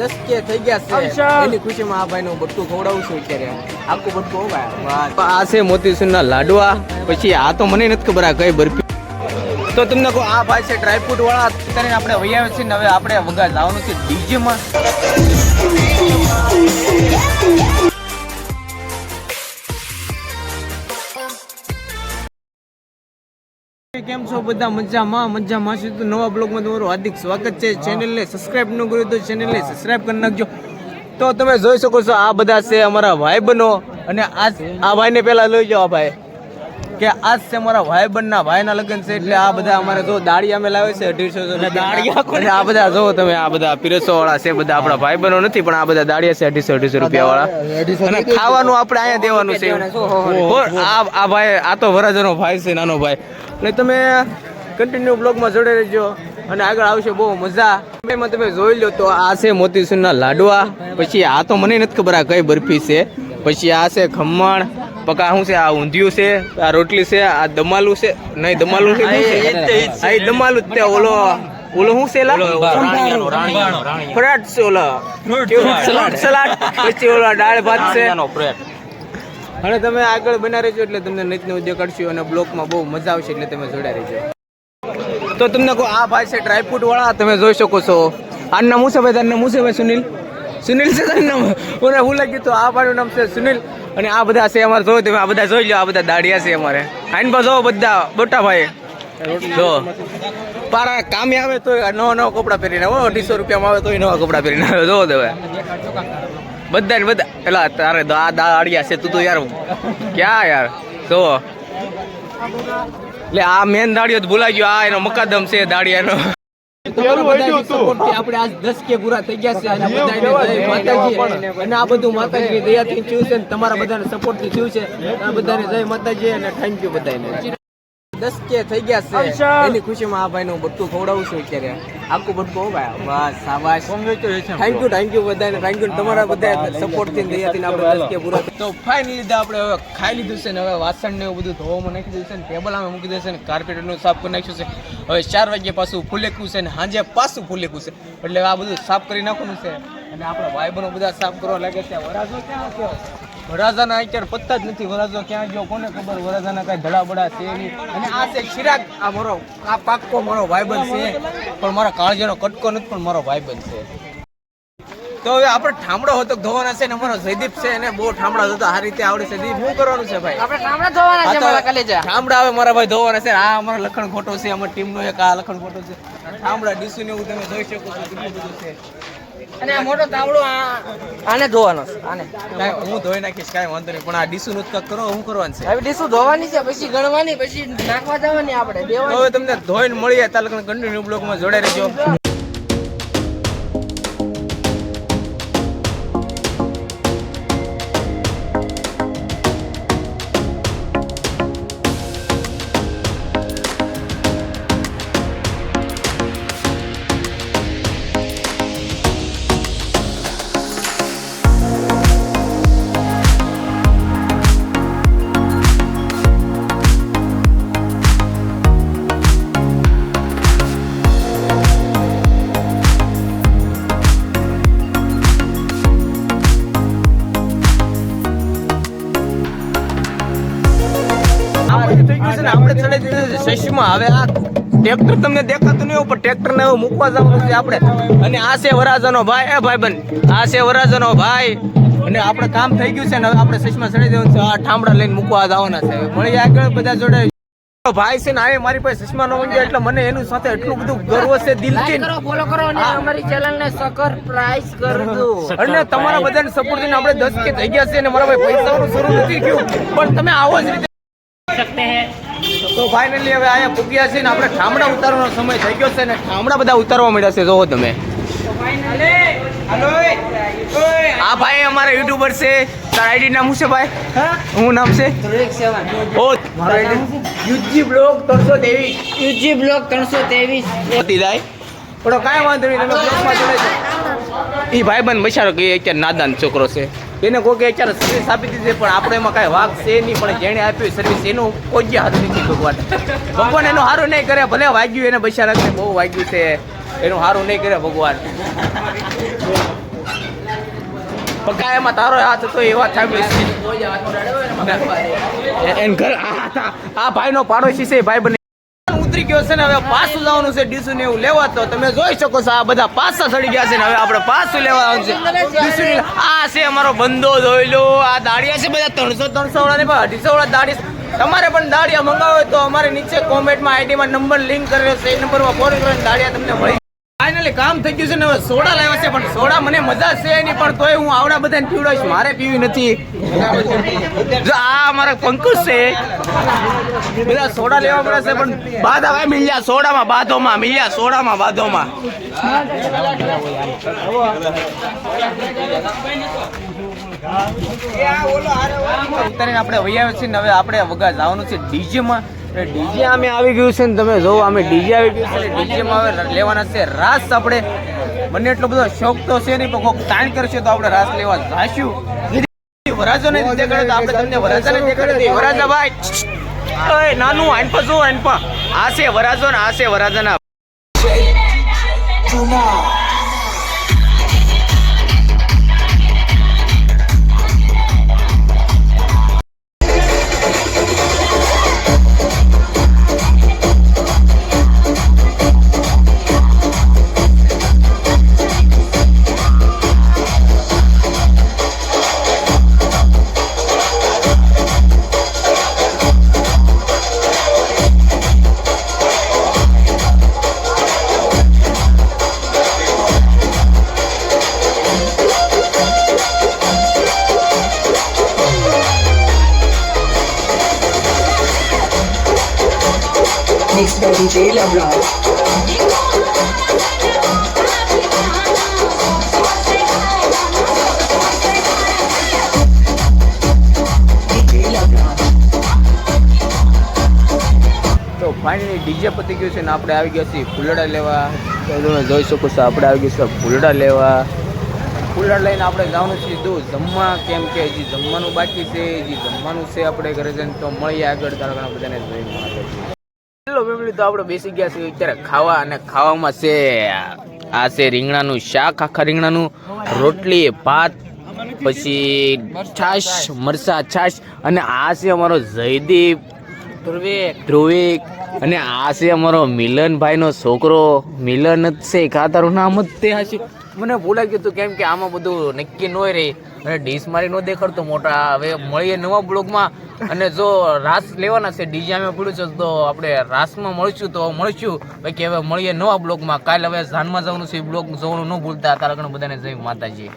દસ કે થઈ ગયા છે. એની ખુશીમાં આ ભાઈને બટકું ખવડાવું છું અત્યારે આખું બટકું આ છે મોતીસૂરના લાડવા. પછી આ તો મને નથી ખબર આ કઈ બરફી. તો તમને કહું આ ભાઈ છે ડ્રાયફ્રૂટ વાળા. કરીને આપણે વૈયા છીએ ને હવે આપણે વગા લાવવાનું છે ડીજે કેમ છો બધા મજામાં? મજામાં છું તો નવા બ્લોગમાં તમારું હાર્દિક સ્વાગત છે. ચેનલને સબસ્ક્રાઇબ ન કર્યું તો ચેનલને સબસ્ક્રાઇબ કરી નાખજો. તો તમે જોઈ શકો છો આ બધા છે અમારા ભાઈ બનો અને આ આ ભાઈને પહેલાં લઈ જાઓ ભાઈ. કે આજ છે મારા ભાઈબંધના ભાઈના લગ્ન છે એટલે આ બધા અમારે જો દાડી અમે લાવે છે અઢીસો દાડિયા અને આ બધા જો તમે આ બધા પીરસો વાળા છે બધા આપણા ભાઈબંધો નથી પણ આ બધા દાડિયા છે અઢીસો અઢીસો રૂપિયા વાળા અને ખાવાનું આપણે અહીંયા દેવાનું છે. આ આ ભાઈ આ તો વરાજનો ભાઈ છે નાનો ભાઈ. એટલે તમે કન્ટિન્યુ બ્લોગમાં જોડે રહેજો અને આગળ આવશે બહુ મજા. એમાં તમે જોઈ લો તો આ છે મોતીસૂરના લાડવા. પછી આ તો મને નથી ખબર આ કઈ બરફી છે. પછી આ છે ખમણ. પકા શું છે? આ ઊંધિયું છે આ રોટલી છે આ દમાલું છે. નહીં દમાલું છે આ દમાલું જ તે ઓલો ઓલો શું છે ફ્રેટ છે ઓલો. સલાડ. સલાડ? પછી ઓલો દાળ ભાત છે. અને તમે આગળ બના રહેજો એટલે તમને નિત ઉદ્યોગ કરશો અને બ્લોકમાં બહુ મજા આવશે એટલે તમે જોડા રહેજો. તો તમને કોઈ આ ભાઈ છે ડ્રાયફ્રૂટ વાળા તમે જોઈ શકો છો. આનું નામ શું છે ભાઈ? તારું નામ શું છે ભાઈ સુનિલ? સુનિલ છે તારું નામ? મને હું ગયું તો આ ભાઈનું નામ છે સુનિલ. અને આ બધા છે અમારે જોયું તમે, આ બધા જોઈ લો, આ બધા દાડિયા છે અમારે. આઈન પાસે બધા બોટા ભાઈ. જો. પારા કામે આવે તો નવા નવા કપડાં પહેરીને આવો, અઢીસો રૂપિયામાં આવે તોય નવા કપડાં પહેરીને આવે, જોવો તમે. બધા ને બધા, પેલા તારે આ દાડિયા છે, તું તો યાર ક્યાં યાર? જોવો એટલે આ મેન દાડિયો તો ભૂલાઈ ગયો, આ એનો મકાદમ છે દાડિયાનો આપણે આજ દસ કે પૂરા થઈ ગયા છે અને બધાને જય માતાજી અને આ બધું માતાજી દયાથી થયું છે તમારા બધાને સપોર્ટથી થયું છે. આ બધાને જય માતાજી અને થેન્ક યુ બધાને દસ કે થઈ ગયા છે. એની ખુશીમાં આ ભાઈને બટકું ખવડાવું છું અત્યારે. આખું બટકું ભાઈ. બસ શાબાશ. થેન્ક યુ થેન્ક યુ બધાને. થેન્ક યુ તમારા બધા સપોર્ટથી દયાથી આપણે દસ કે પૂરા તો ફાઇનલી આપણે હવે ખાઈ લીધું છે ને હવે વાસણ ને એવું બધું ધોવામાં નાખી દીધું છે ને ટેબલ અમે મૂકી દીધું છે ને કાર્પેટનું સાફ કરી નાખ્યું છે. હવે ચાર વાગ્યે પાછું ફૂલેકું છે ને સાંજે પાછું ફૂલેકું છે. એટલે આ બધું સાફ કરી નાખવાનું છે. અને આપણા ભાઈ બધા સાફ કરવા લાગે છે. વરાજો ક્યાં વરાજાના અત્યારે પત્તા જ નથી. વરાજો ક્યાં ગયો કોને ખબર? વરાજાના કઈ ધડા બડા છે નહીં. અને આ છે ચિરાગ. આ મારો આ પાક્કો મારો ભાઈબંધ છે. પણ મારા કાળજાનો કટકો નથી પણ મારો ભાઈબંધ છે. તો હવે આપણે ઠામડો હતો ધોવાના છે ને અમારો જયદીપ છે એને બહુ ઠામડા હતો. આ રીતે આવડે છે. દીપ શું કરવાનું છે ભાઈ? આપણે ઠામડા ધોવાના છે મારા કલેજા. ઠામડા હવે મારા ભાઈ ધોવાના છે. આ અમારો લખણ ખોટો છે અમારી ટીમનો એક આ લખણ ખોટો છે. ઠામડા ડીસુ ને એવું તમે જોઈ શકો છો કેટલું બધું છે. અને આ મોટો તાવડો આને ધોવાનો છે આને. હું ધોઈ નાખીશ કાંઈ વાંધો નહીં. પણ આ ડીસુ નું કક કરો હું કરવાનું છે? હવે ડીશું ધોવાની છે પછી ગણવાની પછી નાખવા જવાની આપણે હવે તમને ધોઈને મળીએ તાલુકા કન્ટિન્યુ બ્લોકમાં જોડાઈ રહેજો. છે ને આપણે ચડાઈ દીધું હવે આ ટ્રેક્ટર તમને દેખાતું નહીં હોય પણ ટ્રેક્ટર ને મૂકવા જવાનું છે આપણે. અને આ છે વરાજાનો ભાઈ એ બન આ છે વરાજાનો ભાઈ. અને આપણે કામ થઈ ગયું છે ને હવે આપણે શશીમાં ચડી દેવાનું છે આ ઠામડા લઈને મૂકવા જવાના છે. મળી આગળ બધા જોડે. ભાઈ છે ને આ મારી પાસે ચશ્મા નો મંગ્યો એટલે મને એનું સાથે એટલું બધું ગર્વ છે દિલથી. કરો ફોલો કરો અને અમારી ચેનલ ને સકર પ્રાઇસ કરજો. અને તમારા બધાને સપોર્ટ થઈને આપણે 10 કે થઈ ગયા છે અને મારા ભાઈ પૈસાનું શરૂ નથી થયું પણ તમે આવો જ રીતે. તો ફાઇનલી હવે અહીંયા પૂગ્યા છે ને આપણે ઠામડા ઉતારવાનો સમય થઈ ગયો છે ને ઠામડા બધા ઉતારવા મળ્યા છે જોવો તમે. આ ભાઈ અમારા યુટ્યુબર છે. તારા આઈડી નામ શું છે ભાઈ? શું નામ છે? ઓ મારો આઈડી યુજી બ્લોગ ત્રણસો ત્રેવીસ. યુજી બ્લોક ત્રણસો ત્રેવીસ. પણ કાંઈ વાંધો નહીં તમે બ્લોગમાં જોડે છે એ ભાઈબંધ બચારો કે અત્યારે નાદાન છોકરો છે. એને કોઈ કે અત્યારે સર્વિસ આપી દીધી પણ આપણે એમાં કાંઈ વાક છે નહીં પણ જેણે આપ્યું સર્વિસ એનું કોઈ હાથ નથી ભગવાન. ભગવાન એનું સારું નહીં કરે ભલે વાગ્યું એને બચારાને બહુ વાગ્યું છે એનું સારું નહીં કરે ભગવાન. પકા એમાં તારો હાથ હતો એ વાત સાંભળી એન ઘર આ ભાઈનો પાડોશી છે ભાઈ બને ઉતરી ગયો છે ને, હવે પાછું જવાનું છે ડીસુ ને એવું લેવા. તો તમે જોઈ શકો છો, આ બધા પાછા સડી ગયા છે ને, હવે આપણે પાછું લેવાનું છે. આ છે અમારો બંદો, જોઈ લો, આ દાડિયા છે બધા, ત્રણસો ત્રણસો વાળા ને પણ અઢીસો વાળા દાડી તમારે પણ દાડિયા મંગાવો તો અમારે નીચે કોમેન્ટમાં આઈડીમાં નંબર લિંક કરેલો છે, એ નંબરમાં ફોન કરીને દાડિયા તમને મળી ફાઇનલી કામ થઈ ગયું છે ને સોડા લાવ્યા છે, પણ સોડા મને મજા છે નહીં પણ તોય હું આવડા બધાને પીવડાવીશ. મારે પીવી નથી. જો આ અમારા પંકજ છે. બધા સોડા લેવા પડે છે, પણ બાધા ભાઈ મિલ્યા સોડામાં, બાધોમાં, મિલ્યા સોડામાં, બાધોમાં. ઉતારીને આપણે વૈયા છીએ ને હવે આપણે વગા જવાનું છે ડીજે માં ડીજે અમે આવી ગયું છે ને તમે જોવો અમે ડીજે આવી ગયું છે ડીજે માં હવે લેવાના છે રાસ આપણે. મને એટલો બધો શોખ તો છે નહીં, પણ કોઈક તાણ કરશે તો આપણે રાસ લેવા જાશું. વરાજો ને દેખાડે તો આપણે તમને વરાજા ને દેખાડે તો વરાજા ભાઈ. ઓય, નાનું આનપા જો આનપા આ છે વરાજો ને આ છે વરાજાના. Mixed by DJ DJ. તો ફાઇનલી ડીજે પતી ગયું છે ને આપણે આવી ગયા છીએ ફૂલડા લેવા. તમે જોઈ શકો છો આપણે આવી ગયા છીએ ફૂલડા લેવા. ફૂલડા લઈને આપણે જવાનું સીધું જમવા. કેમ કે હજી જમવાનું બાકી છે, હજી જમવાનું છે આપણે ઘરે જઈને. તો મળીએ આગળ તારા બધાને. જોઈને હેલો ફેમિલી તો આપણે બેસી ગયા છે અત્યારે ખાવા અને ખાવામાં છે આ છે રીંગણાનું શાક આખા રીંગણાનું રોટલી ભાત પછી છાશ મરસા છાશ અને આ છે અમારો જયદીપ ધ્રુવિક. ધ્રુવિક અને આ છે અમારો મિલનભાઈનો છોકરો. મિલન જ છે કા તારું નામ જ તે હશે. મને ભૂલાઈ ગયું હતું કેમ કે આમાં બધું નક્કી ન રહી. અને ડીશ મારી નો દેખાડતો મોટા. હવે મળીએ નવા બ્લોગમાં અને જો રાસ લેવાના છે ડીજે અમે પડ્યું છે તો આપણે રાસમાં મળીશું તો મળીશું. બાકી હવે મળીએ નવા બ્લોગમાં કાલે હવે જાનમાં જવાનું છે બ્લોગ જોવાનું ન ભૂલતા. તારા ઘણા બધાને જય માતાજી.